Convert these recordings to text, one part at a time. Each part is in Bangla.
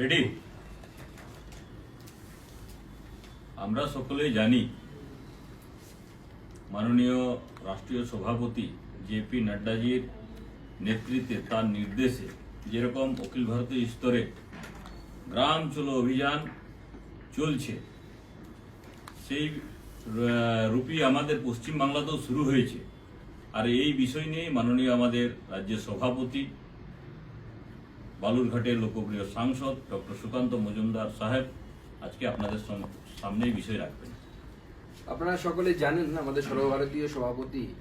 রেডি আমরা সকলেই জানি মাননীয় রাষ্ট্রীয় সভাপতি জেপি নাড্ডাজির নেতৃত্বে তার নির্দেশে যেরকম অখিল ভারতীয় স্তরে গ্রাম চলো অভিযান চলছে, সেই রূপী আমাদের পশ্চিমবাংলাতেও শুরু হয়েছে। আর এই বিষয় নিয়ে মাননীয় আমাদের রাজ্যের সভাপতি বালুরঘাটের লোকপ্রিয় সাংসদ ডক্টর সুকান্ত মজুমদার সাহেব আজকে আপনাদের সাম- সামনেই বিষয় রাখবেন। আপনারা সকলে জানেন আমাদের সর্বভারতীয় সভাপতি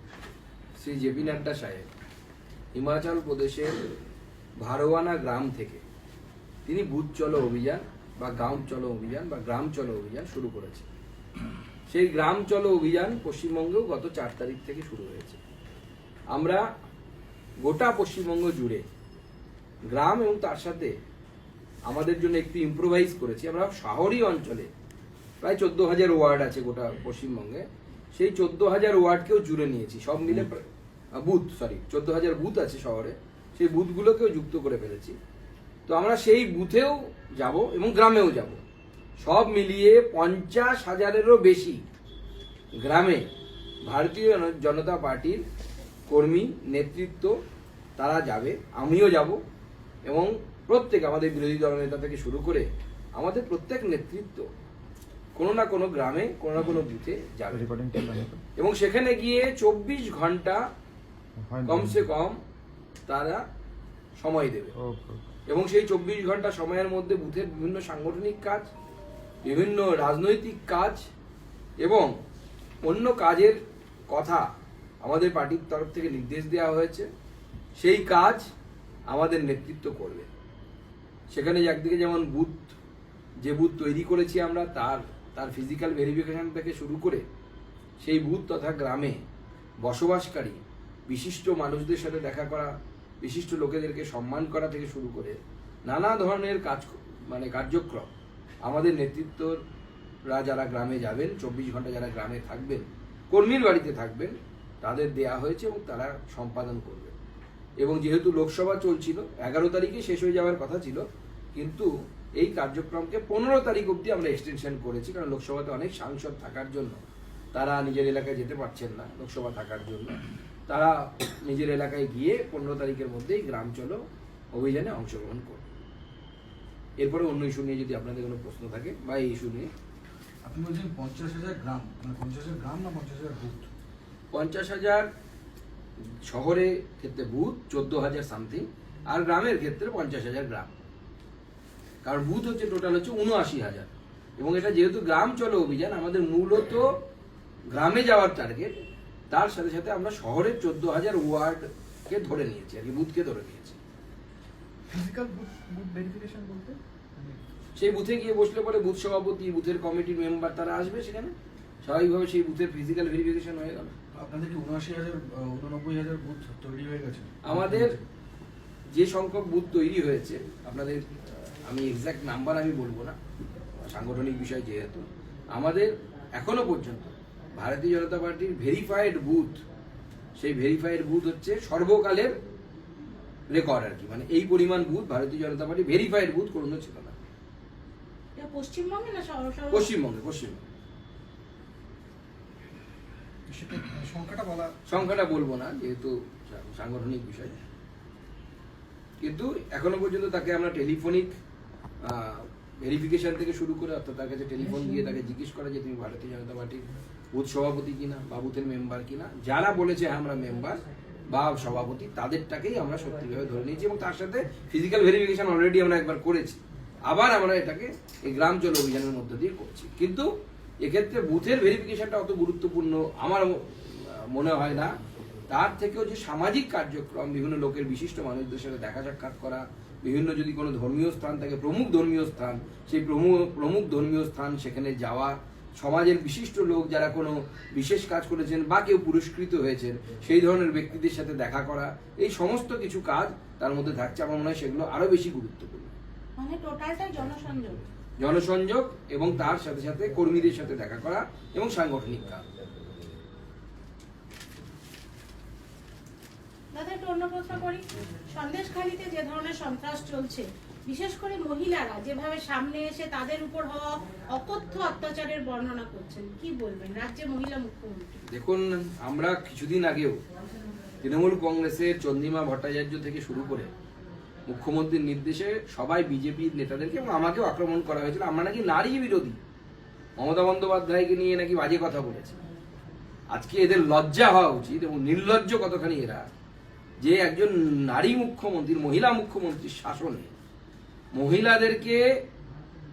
শ্রী জেপি নাড্ডা সাহেব হিমাচল প্রদেশের ভারোয়ানা গ্রাম থেকে তিনি বুথ চলো অভিযান বা গাঁও চলো অভিযান বা গ্রাম চলো অভিযান শুরু করেছে সেই গ্রাম চলো অভিযান পশ্চিমবঙ্গেও গত চার তারিখ থেকে শুরু হয়েছে। আমরা গোটা পশ্চিমবঙ্গ জুড়ে গ্রাম এবং তার সাথে আমাদের জন্য একটু ইম্প্রোভাইজ করেছি। আমরা শহরী অঞ্চলে প্রায় চোদ্দ হাজার ওয়ার্ড আছে গোটা পশ্চিমবঙ্গে। সেই চোদ্দ হাজার ওয়ার্ডকেও জুড়ে নিয়েছি। সব মিলে বুথ সরি চোদ্দ হাজার বুথ আছে শহরে। সেই বুথগুলোকেও যুক্ত করে ফেলেছি। তো আমরা সেই বুথেও যাব এবং গ্রামেও যাব। সব মিলিয়ে পঞ্চাশ হাজারেরও বেশি গ্রামে ভারতীয় জন- জনতা পার্টির কর্মী নেতৃত্ব তারা যাবে। আমিও যাব। এবং প্রত্যেক আমাদের বিরোধী দলনেতা থেকে শুরু করে আমাদের প্রত্যেক নেতৃত্ব কোনো না কোনো গ্রামে কোনো না কোনো বুথে যাবে? এবং সেখানে গিয়ে চব্বিশ ঘণ্টা কমসে কম তারা সময় দেবে। এবং সেই চব্বিশ ঘণ্টা সময়ের মধ্যে বুথের বিভিন্ন সাংগঠনিক কাজ বিভিন্ন রাজনৈতিক কাজ এবং অন্য কাজের কথা আমাদের পার্টির তরফ থেকে নির্দেশ দেওয়া হয়েছে সেই কাজ আমাদের নেতৃত্ব করবে। সেখানে একদিকে যেমন বুথ, যে বুথ তৈরি করেছি আমরা, তার তার ফিজিক্যাল ভেরিফিকেশন থেকে শুরু করে সেই বুথ তথা গ্রামে বসবাসকারী বিশিষ্ট মানুষদের সাথে দেখা করা, বিশিষ্ট লোকেদেরকে সম্মান করা থেকে শুরু করে নানা ধরনের কাজ মানে কার্যক্রম আমাদের নেতৃত্বরা যারা গ্রামে যাবেন, চব্বিশ ঘণ্টা যারা গ্রামে থাকবেন, কর্মীর বাড়িতে থাকবেন, তাদের দেয়া হয়েছে এবং তারা সম্পাদন করবে। এবং যেহেতু লোকসভা চলছিল এগারো তারিখে শেষ হয়ে যাওয়ার কথা ছিল কিন্তু এই কার্যক্রমকে পনেরো তারিখ অবধি আমরা এক্সটেনশন করেছি কারণ লোকসভাতে অনেক সাংসদ থাকার জন্য। তারা নিজের এলাকায় যেতে পারছেন না লোকসভা থাকার জন্য। তারা নিজের এলাকায় গিয়ে পনেরো তারিখের মধ্যেই গ্রাম চলো অভিযানে অংশগ্রহণ করবে। এরপরে অন্য ইস্যু নিয়ে যদি আপনাদের কোনো প্রশ্ন থাকে বা এই ইস্যু নিয়ে। আপনি বলছেন পঞ্চাশ হাজার গ্রাম মানে পঞ্চাশ হাজার গ্রাম না পঞ্চাশ হাজার বুথ? পঞ্চাশ হাজার শহরে ক্ষেত্রে বুথ চোদ্দ হাজার সামথিং আর গ্রামের ক্ষেত্রে পঞ্চাশ হাজার গ্রাম। কারণ বুথ হচ্ছে টোটাল হচ্ছে উনআশি হাজার। এবং এটা যেহেতু গ্রাম চলো অভিযান আমাদের মূলত গ্রামে যাওয়ার টার্গেট তার সাথে সাথে আমরা শহরের চোদ্দ হাজার ওয়ার্ডকে ধরে নিয়েছি আর কি বুথকে ধরে নিয়েছি। ফিজিক্যাল বুথ বুথ ভেরিফিকেশন বলতে? মানে সেই বুথে গিয়ে বসলে পরে বুথ সভাপতি বুথের কমিটির মেম্বার তারা আসবে সেখানে। স্বাভাবিকভাবে সেই বুথের ফিজিক্যাল ভেরিফিকেশন হয়ে গেল। আপনাদের কি উনআশি হাজার উননব্বই হাজার বুথ তৈরি হয়ে গেছে। আমাদের যে সংখ্যক বুথ তৈরি হয়েছে আপনাদের আমি এক্সাক্ট নাম্বার আমি বলব না সাংগঠনিক বিষয় যেহেতু আমাদের এখনও পর্যন্ত ভারতীয় জনতা পার্টির ভেরিফাইড বুথ সেই ভেরিফাইড বুথ হচ্ছে সর্বকালের রেকর্ড আর কি মানে এই পরিমাণ বুথ ভারতীয় জনতা পার্টি ভেরিফাইড বুথ কোনো ছিল না। পশ্চিমবঙ্গে না পশ্চিমবঙ্গে পশ্চিমবঙ্গে। সেটা সংখ্যাটা বলা সংখ্যাটা বলব না, যেহেতু সাংগঠনিক বিষয়। কিন্তু এখনও পর্যন্ত তাকে আমরা টেলিফোনিক ভেরিফিকেশন থেকে শুরু করে অর্থাৎ তার কাছে টেলিফোন দিয়ে তাকে জিজ্ঞেস করা যে তুমি ভারতীয় জনতা পার্টির বুথ সভাপতি কিনা বা বুথের মেম্বার কিনা। যারা বলেছে আমরা মেম্বার বা সভাপতি, তাদেরটাকেই আমরা সত্যিভাবে ধরে নিয়েছি এবং তার সাথে ফিজিক্যাল ভেরিফিকেশন অলরেডি আমরা একবার করেছি। আবার আমরা এটাকে এই গ্রাম চলো অভিযানের মধ্য দিয়ে করছি। কিন্তু এক্ষেত্রে বুথের ভেরিফিকেশনটা অত গুরুত্বপূর্ণ আমার মনে হয় না। তার থেকেও যে সামাজিক কার্যক্রম, বিভিন্ন লোকের বিশিষ্ট মানুষদের সাথে দেখা সাক্ষাৎ করা, বিভিন্ন যদি কোনো ধর্মীয় স্থান থাকে, প্রমুখ ধর্মীয় স্থান, সেই প্রমুখ প্রমুখ ধর্মীয় স্থান সেখানে যাওয়া, সমাজের বিশিষ্ট লোক যারা কোনো বিশেষ কাজ করেছেন বা কেউ পুরস্কৃত হয়েছেন, সেই ধরনের ব্যক্তিদের সাথে দেখা করা, এই সমস্ত কিছু কাজ তার মধ্যে থাকছে আমার মনে হয় সেগুলো আরও বেশি গুরুত্বপূর্ণ। মানে টোটালটাই জনসংযোগ। জনসংযোগ এবং তার সাথে সাথে কর্মীদের সাথে দেখা করা এবং সাংগঠনিক কাজ। দাদা একটু অন্য প্রশ্ন করি। সন্দেশখালিতে যে ধরনের সন্ত্রাস চলছে বিশেষ করে মহিলারা যেভাবে সামনে এসে তাদের উপর হওয়া অকথ্য অত্যাচারের বর্ণনা করছেন কি বলবেন? রাজ্যে মহিলা মুখ্যমন্ত্রী। দেখুন আমরা কিছুদিন আগেও তৃণমূল কংগ্রেসের চন্দ্রিমা ভট্টাচার্য থেকে শুরু করে মুখ্যমন্ত্রীর নির্দেশে সবাই বিজেপি নেতাদেরকে এবং আমাকেও আক্রমণ করা হয়েছিল। আমরা নাকি নারী বিরোধী। মমতা বন্দ্যোপাধ্যায়কে নিয়ে নাকি বাজে কথা বলেছে। আজকে এদের লজ্জা হওয়া উচিত এবং নির্লজ্জ কতখানি এরা। যে একজন নারী মুখ্যমন্ত্রীর মহিলা মুখ্যমন্ত্রীর শাসনে মহিলাদেরকে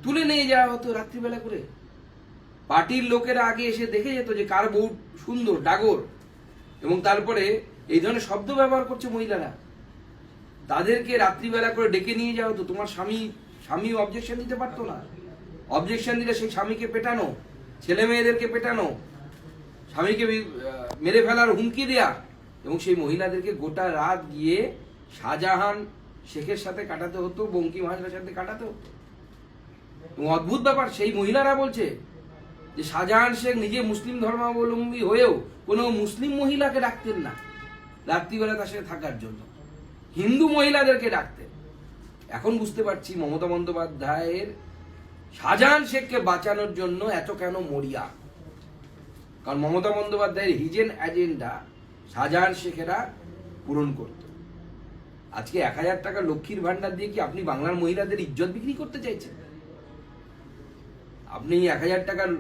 তুলে নিয়ে যাওয়া হতো রাত্রিবেলা করে। পার্টির লোকেরা আগে এসে দেখে যেত যে কার বউ সুন্দর, ডাগর এবং তারপরে এই ধরনের শব্দ ব্যবহার করছে মহিলারা। তাদেরকে রাত্রিবেলা করে ডেকে নিয়ে যাওয়া হতো। তোমার স্বামী স্বামী অবজেকশন দিতে পারতো না। অবজেকশন দিলে সেই স্বামীকে পেটানো, ছেলে মেয়েদেরকে পেটানো, স্বামীকে মেরে ফেলার হুমকি দেয়া এবং সেই মহিলাদেরকে গোটা রাত গিয়ে শাহজাহান শেখের সাথে কাটাতে হতো বঙ্কিম হাজরার সাথে কাটাতে হতো। এবং অদ্ভুত ব্যাপার, সেই মহিলারা বলছে যে শাহজাহান শেখ নিজে মুসলিম ধর্মাবলম্বী হয়েও কোনো মুসলিম মহিলাকে ডাকতেন না। রাত্রিবেলা তার সাথে থাকার জন্য। হিন্দু মহিলাদেরকে ডাকতেন এখন বুঝতে পারছি মমতা বন্দ্যোপাধ্যায়ের শাহজাহান শেখকে বাঁচানোর জন্য এত কেন মরিয়া। কারণ মমতা বন্দ্যোপাধ্যায়ের হিজেন এজেন্ডা শাহজাহান শেখেরা পূরণ করত। আজকে এক হাজার টাকা লক্ষ্মীর ভান্ডার দিয়ে কি আপনি বাংলার মহিলাদের ইজ্জত বিক্রি করতে চাইছেন? আপনি এক হাজার টাকার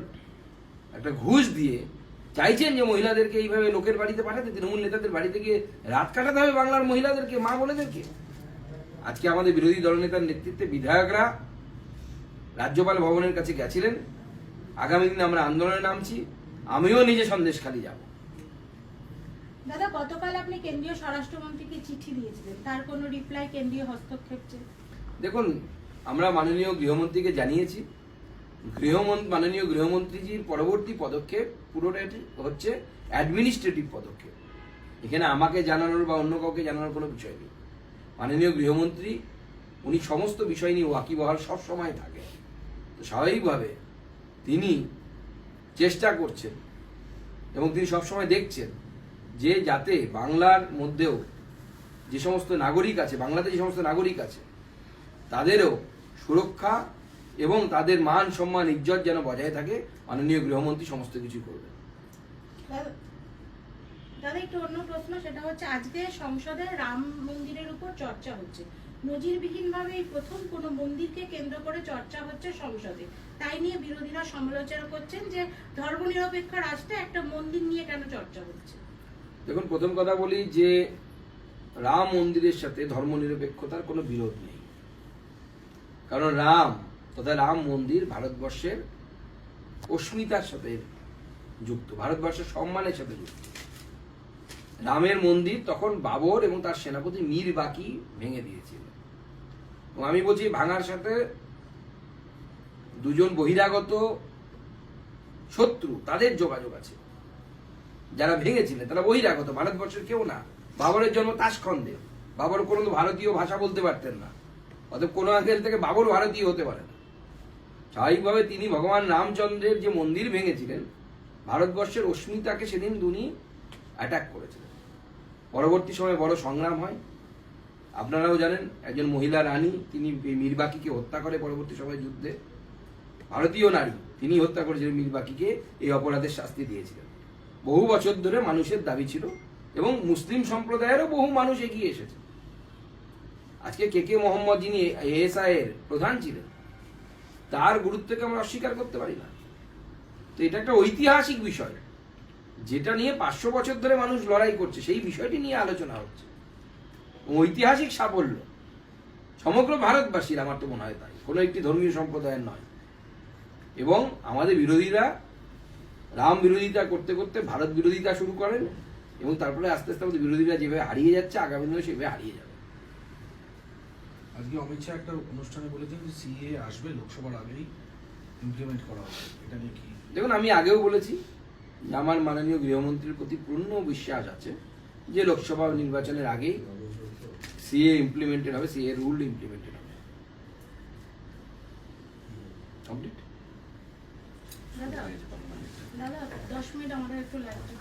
একটা ঘুষ দিয়ে চাইছেন যে মহিলাদেরকে এইভাবে লোকের বাড়িতে পাঠাতে তৃণমূল নেতাদের বাড়িতে গিয়ে রাত কাটাতে হবে বাংলার মহিলাদেরকে মা বোনেদেরকে। আজকে আমাদের বিরোধী দলনেতার নেতৃত্বে বিধায়করা রাজ্যপাল ভবনের কাছে গেছিলেন। আগামী দিনে আমরা আন্দোলনে নামছি আমিও নিজে সন্দেশখালি যাব। দাদা গতকাল আপনি কেন্দ্রীয় স্বরাষ্ট্রমন্ত্রীকে চিঠি দিয়েছিলেন। তার কোনো রিপ্লাই কেন্দ্রীয় হস্তক্ষেপ দেখুন আমরা মাননীয় গৃহমন্ত্রীকে জানিয়েছি গৃহমন্ত্রী, মাননীয় গৃহমন্ত্রীজির পরবর্তী পদক্ষেপ পুরোটা হচ্ছে অ্যাডমিনিস্ট্রেটিভ পদক্ষেপ। এখানে আমাকে জানানোর বা অন্য কাউকে জানানোর কোনো বিষয় নেই। মাননীয় গৃহমন্ত্রী, উনি সমস্ত বিষয় নিয়ে ওয়াকিবহাল সবসময় থাকে তো স্বাভাবিকভাবে তিনি চেষ্টা করছেন এবং তিনি সবসময় দেখছেন যে যাতে বাংলার মধ্যেও যে সমস্ত নাগরিক আছে, বাংলাতে যে সমস্ত নাগরিক আছে, তাদেরও সুরক্ষা এবং তাদের মান সম্মান ইজ্জত যেন বজায় থাকে মাননীয় গৃহমন্ত্রী সমস্ত কিছু করবে দাদা- একটু অন্য প্রশ্ন সেটা হচ্ছে আজকে সংসদে রাম মন্দিরের উপর চর্চা হচ্ছে। নজিরবিহীনভাবে এই প্রথম কোনো মন্দিরকে কেন্দ্র করে চর্চা হচ্ছে সংসদে। তাই নিয়ে বিরোধীরা সমালোচনা করছেন যে ধর্মনিরপেক্ষ রাষ্ট্রে একটা মন্দির নিয়ে কেন চর্চা হচ্ছে। দেখুন প্রথম কথা বলি যে রাম মন্দিরের সাথে ধর্মনিরপেক্ষতার কোনো বিরোধ নেই। কারণ রাম তথা রাম মন্দির ভারতবর্ষের অস্মিতার সাথে যুক্ত, ভারতবর্ষের সম্মানের সাথে যুক্ত। রামের মন্দির তখন বাবর এবং তার সেনাপতি মীর বাকি ভেঙে দিয়েছিল। এবং আমি বলছি, ভাঙার সাথে দুজন বহিরাগত শত্রু, তাদের যোগাযোগ আছে। যারা ভেঙেছিলেন তারা বহিরাগত, ভারতবর্ষের কেউ না। বাবরের জন্ম তাসখন্দে বাবর কোনো ভারতীয় ভাষা বলতে পারতেন না। অতএব কোনো আঙ্গেল থেকে বাবর ভারতীয় হতে পারে না। স্বাভাবিকভাবে তিনি ভগবান রামচন্দ্রের যে মন্দির ভেঙেছিলেন, ভারতবর্ষের অস্মিতাকে সেদিন উনি অ্যাটাক করেছিলেন। পরবর্তী সময়ে বড় সংগ্রাম হয়। আপনারাও জানেন, একজন মহিলা রানী, তিনি মীরবাকিকে হত্যা করে পরবর্তী সময় যুদ্ধে। ভারতীয় নারী, তিনি হত্যা করেছিলেন মীরবাকিকে, এই অপরাধের শাস্তি দিয়েছিলেন। বহু বছর ধরে মানুষের দাবি ছিল এবং মুসলিম সম্প্রদায়েরও বহু মানুষ এগিয়ে এসেছে। আজকে কে কে মোহাম্মদ যিনি এএসআই এর প্রধান ছিলেন তার গুরুত্বকে আমরা অস্বীকার করতে পারি না। তো এটা একটা ঐতিহাসিক বিষয়। যেটা নিয়ে পাঁচশো বছর ধরে মানুষ লড়াই করছে, সেই বিষয়টি নিয়ে আলোচনা হচ্ছে। ঐতিহাসিক সাফল্য। সমগ্র ভারতবাসীর, আমার তো মনে হয় তাই। কোনো একটি ধর্মীয় সম্প্রদায়ের নয়। এবং আমাদের বিরোধীরা, রাম বিরোধিতা করতে করতে ভারত বিরোধিতা শুরু করেন এবং তারপরে আস্তে আস্তে আমাদের বিরোধীরা যেভাবে হারিয়ে যাচ্ছে, আগামী দিনে সেভাবে হারিয়ে যাবে। আজকে অমিত শাহ একটা অনুষ্ঠানে বলেছেন যে সিএ আসবে লোকসভার আগেই ইমপ্লিমেন্ট করা হবে। এটা নিয়ে কি? দেখুন আমি আগেও বলেছি যে আমার মাননীয় গৃহমন্ত্রীর প্রতি পূর্ণ বিশ্বাস আছে যে লোকসভা নির্বাচনের আগেই সিএ ইমপ্লিমেন্টেড হবে সিএ রুল ইমপ্লিমেন্টেড হবে। কমপ্লিট দাদা দাদা দশ মিনিট আমাদের একটু লাগবে